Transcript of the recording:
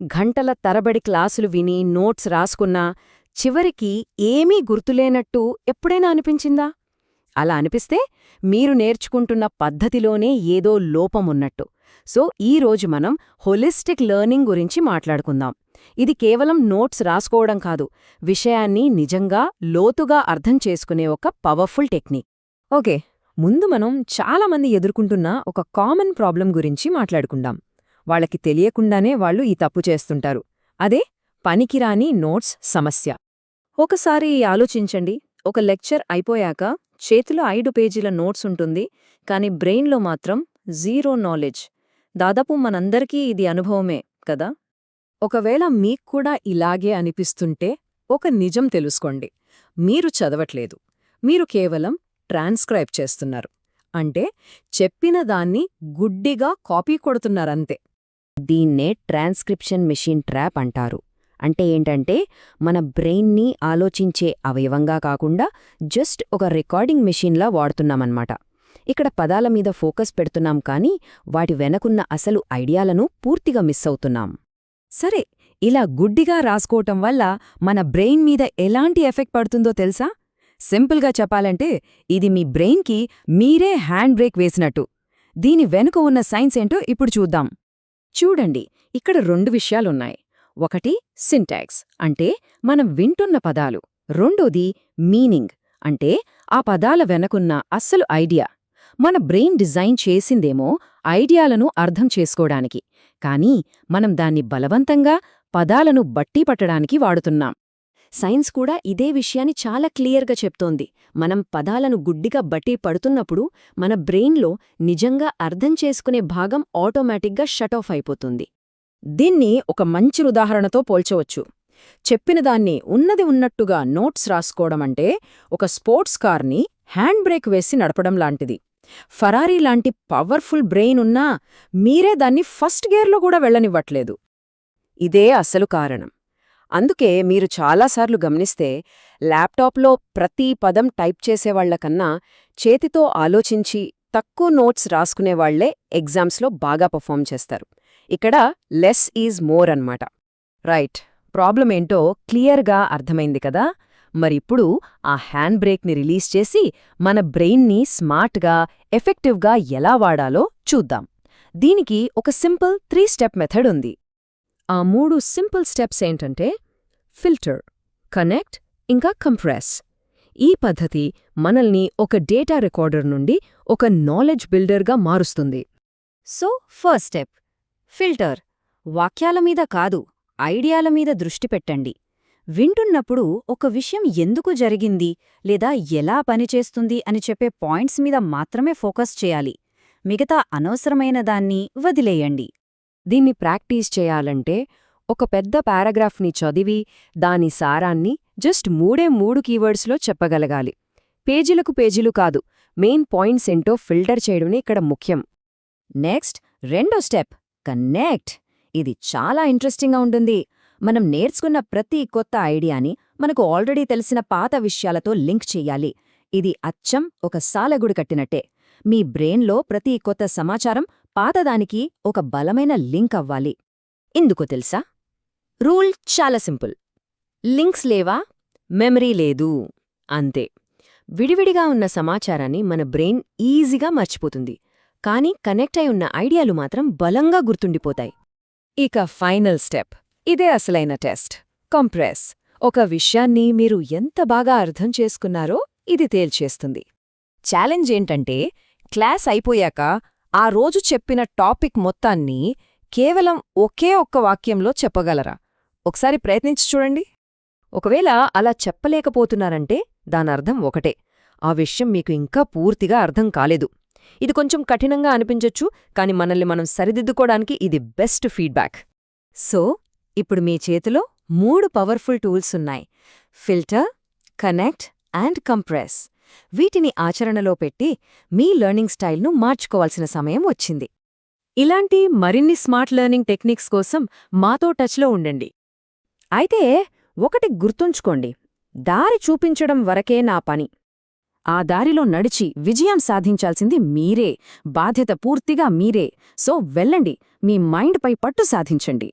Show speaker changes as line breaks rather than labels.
గంటల తరబడి క్లాసులు విని నోట్స్ రాసుకున్నా చివరికి ఏమీ గుర్తులేనట్టు ఎప్పుడైనా అనిపించిందా? అలా అనిపిస్తే మీరు నేర్చుకుంటున్న పద్ధతిలోనే ఏదో లోపమున్నట్టు. సో ఈరోజు మనం హోలిస్టిక్ లెర్నింగ్ గురించి మాట్లాడుకుందాం. ఇది కేవలం నోట్స్ రాసుకోవడం కాదు విషయాన్ని నిజంగా లోతుగా అర్థం చేసుకునే ఒక పవర్ఫుల్ టెక్నిక్.
ఓకే ముందు మనం చాలామంది ఎదుర్కొంటున్న ఒక కామన్ ప్రాబ్లం గురించి మాట్లాడుకుందాం. వాళ్ళకి తెలియకుండానే వాళ్ళు ఈ తప్పు చేస్తుంటారు. అదే పనికిరాని నోట్స్ సమస్య. ఒకసారి ఆలోచించండి. ఒక లెక్చర్ అయిపోయాక చేతిలో ఐదు పేజీల నోట్స్ ఉంటుంది కానీ బ్రెయిన్లో మాత్రం జీరో నాలెడ్జ్. దాదాపు మనందరికీ ఇది అనుభవమే కదా? ఒకవేళ మీక్కూడా ఇలాగే అనిపిస్తుంటే ఒక నిజం తెలుసుకోండి. మీరు చదవట్లేదు. మీరు కేవలం ట్రాన్స్క్రైబ్ చేస్తున్నారు. అంటే చెప్పిన దాన్ని గుడ్డిగా కాపీ కొడుతున్నారంతే.
దీన్నే ట్రాన్స్క్రిప్షన్ మెషిన్ ట్రాప్ అంటారు. అంటే ఏంటంటే మన బ్రెయిన్ని ఆలోచించే అవయవంగా కాకుండా జస్ట్ ఒక రికార్డింగ్ మెషిన్లా వాడుతున్నామన్నమాట. ఇక్కడ పదాల మీద ఫోకస్ పెడుతున్నాం కానీ వాటి వెనకున్న అసలు ఐడియాలను పూర్తిగా మిస్ అవుతున్నాం.
సరే ఇలా గుడ్డిగా రాసుకోవటం వల్ల మన బ్రెయిన్ మీద ఎలాంటి ఎఫెక్ట్ పడుతుందో తెలుసా? సింపుల్గా చెప్పాలంటే ఇది మీ బ్రెయిన్కి మీరే హ్యాండ్ బ్రేక్ వేసినట్టు. దీని వెనుక ఉన్న సైన్స్ ఏంటో ఇప్పుడు చూద్దాం. చూడండి ఇక్కడ రెండు విషయాలున్నాయి. ఒకటి సింటాక్స్ అంటే మనం వింటున్న పదాలు. రెండోది మీనింగ్ అంటే ఆ పదాల వెనకున్న అస్సలు ఐడియా మన బ్రెయిన్ డిజైన్ చేసిందేమో ఐడియాలను అర్థం చేసుకోడానికి కానీ మనం దాన్ని బలవంతంగా పదాలను బట్టీ పట్టడానికి వాడుతున్నాం.
సైన్స్ కూడా ఇదే విషయాన్ని చాలా క్లియర్గా చెప్తోంది. మనం పదాలను గుడ్డిగా బట్టి పడుతున్నప్పుడు మన బ్రెయిన్లో నిజంగా అర్థం చేసుకునే భాగం ఆటోమేటిక్గా షట్ ఆఫ్ అయిపోతుంది.
దీన్ని ఒక మంచి ఉదాహరణతో పోల్చవచ్చు. చెప్పిన దాన్ని ఉన్నది ఉన్నట్టుగా నోట్స్ రాసుకోవడమంటే ఒక స్పోర్ట్స్ కార్ని హ్యాండ్ బ్రేక్ వేసి నడపడం లాంటిది. ఫరారీ లాంటి పవర్ఫుల్ బ్రెయిన్ ఉన్నా మీరే దాన్ని ఫస్ట్ గేర్లో కూడా వెళ్ళనివ్వట్లేదు. ఇదే అసలు కారణం. అందుకే మీరు చాలాసార్లు గమనిస్తే ల్యాప్టాప్లో ప్రతి పదం టైప్ చేసేవాళ్ళకన్నా చేతితో ఆలోచించి తక్కువ నోట్స్ రాసుకునేవాళ్ళే ఎగ్జామ్స్లో బాగా పర్ఫామ్ చేస్తారు. ఇక్కడ లెస్ ఈజ్ మోర్ అన్నమాట. రైట్. ప్రాబ్లం ఏంటో క్లియర్గా అర్థమైంది కదా? మరిప్పుడు ఆ హ్యాండ్ బ్రేక్ని రిలీజ్ చేసి మన బ్రెయిన్ని స్మార్ట్గా ఎఫెక్టివ్గా ఎలా వాడాలో చూద్దాం. దీనికి ఒక సింపుల్ త్రీ స్టెప్ మెథడ్ ఉంది. ఆ మూడు సింపుల్ స్టెప్స్ ఏంటంటే ఫిల్టర్ కనెక్ట్ ఇంకా కంప్రెస్. ఈ పద్ధతి మనల్ని ఒక డేటా రికార్డర్ నుండి ఒక నాలెడ్జ్ బిల్డర్గా మారుస్తుంది.
So first step filter. వాక్యాల మీద కాదు ఐడియాల మీద దృష్టి పెట్టండి. వింటున్నప్పుడు ఒక విషయం ఎందుకు జరిగింది లేదా ఎలా పనిచేస్తుంది అని చెప్పే పాయింట్స్ మీద మాత్రమే ఫోకస్ చేయాలి. మిగతా అనవసరమైన దాన్ని వదిలేయండి.
దీన్ని ప్రాక్టీస్ చేయాలంటే ఒక పెద్ద పారాగ్రాఫ్ని చదివి దాని సారాన్ని జస్ట్ మూడే మూడు కీవర్డ్స్లో చెప్పగలగాలి. పేజీలకు పేజీలు కాదు మెయిన్ పాయింట్స్ ఏంటో ఫిల్టర్ చేయడమే ఇక్కడ ముఖ్యం. నెక్స్ట్ రెండో స్టెప్ కనెక్ట్. ఇది చాలా ఇంట్రెస్టింగ్గా ఉంటుంది. మనం నేర్చుకున్న ప్రతి కొత్త ఐడియాని మనకు ఆల్రెడీ తెలిసిన పాత విషయాలతో లింక్ చెయ్యాలి ఇది అచ్చం ఒక సాలగుడి కట్టినట్టే. మీ బ్రెయిన్లో ప్రతి కొత్త సమాచారం పాతదానికి ఒక బలమైన లింక్ అవ్వాలి. ఎందుకో తెలుసా? రూల్ చాలా సింపుల్. లింక్స్ లేవా? మెమరీ లేదు. అంతే. విడివిడిగా ఉన్న సమాచారాన్ని మన బ్రెయిన్ ఈజీగా మర్చిపోతుంది. కానీ కనెక్ట్ అయి ఉన్న ఐడియాలు మాత్రం బలంగా గుర్తుండిపోతాయి. ఇక ఫైనల్ స్టెప్. ఇదే అసలైన టెస్ట్. కంప్రెస్. ఒక విషయాన్ని మీరు ఎంత బాగా అర్థం చేసుకున్నారో ఇది తేల్చేస్తుంది. ఛాలెంజ్ ఏంటంటే క్లాస్ అయిపోయాక ఆ రోజు చెప్పిన టాపిక్ మొత్తాన్ని కేవలం ఒకే ఒక్క వాక్యంలో చెప్పగలరా? ఒకసారి ప్రయత్నించి చూడండి. ఒకవేళ అలా చెప్పలేకపోతున్నారంటే దానర్థం ఒకటే. ఆ విషయం మీకు ఇంకా పూర్తిగా అర్థం కాలేదు. ఇది కొంచెం కఠినంగా అనిపించొచ్చు కాని మనల్ని మనం సరిదిద్దుకోవడానికి ఇది బెస్ట్ ఫీడ్బ్యాక్. సో ఇప్పుడు మీ చేతిలో మూడు పవర్ఫుల్ టూల్స్ ఉన్నాయి. Filter connect and compress. వీటిని ఆచరణలో పెట్టి మీ లెర్నింగ్ స్టైల్ను మార్చుకోవాల్సిన సమయం వచ్చింది. ఇలాంటి మరిన్ని స్మార్ట్ లెర్నింగ్ టెక్నిక్స్ కోసం మాతో టచ్లో ఉండండి. అయితే ఒకటి గుర్తుంచుకోండి దారి చూపించడం వరకే నా పని. ఆ దారిలో నడిచి విజయం సాధించాల్సింది మీరే బాధ్యత పూర్తిగా మీరే. సో వెళ్ళండి మీ మైండ్పై పట్టు సాధించండి.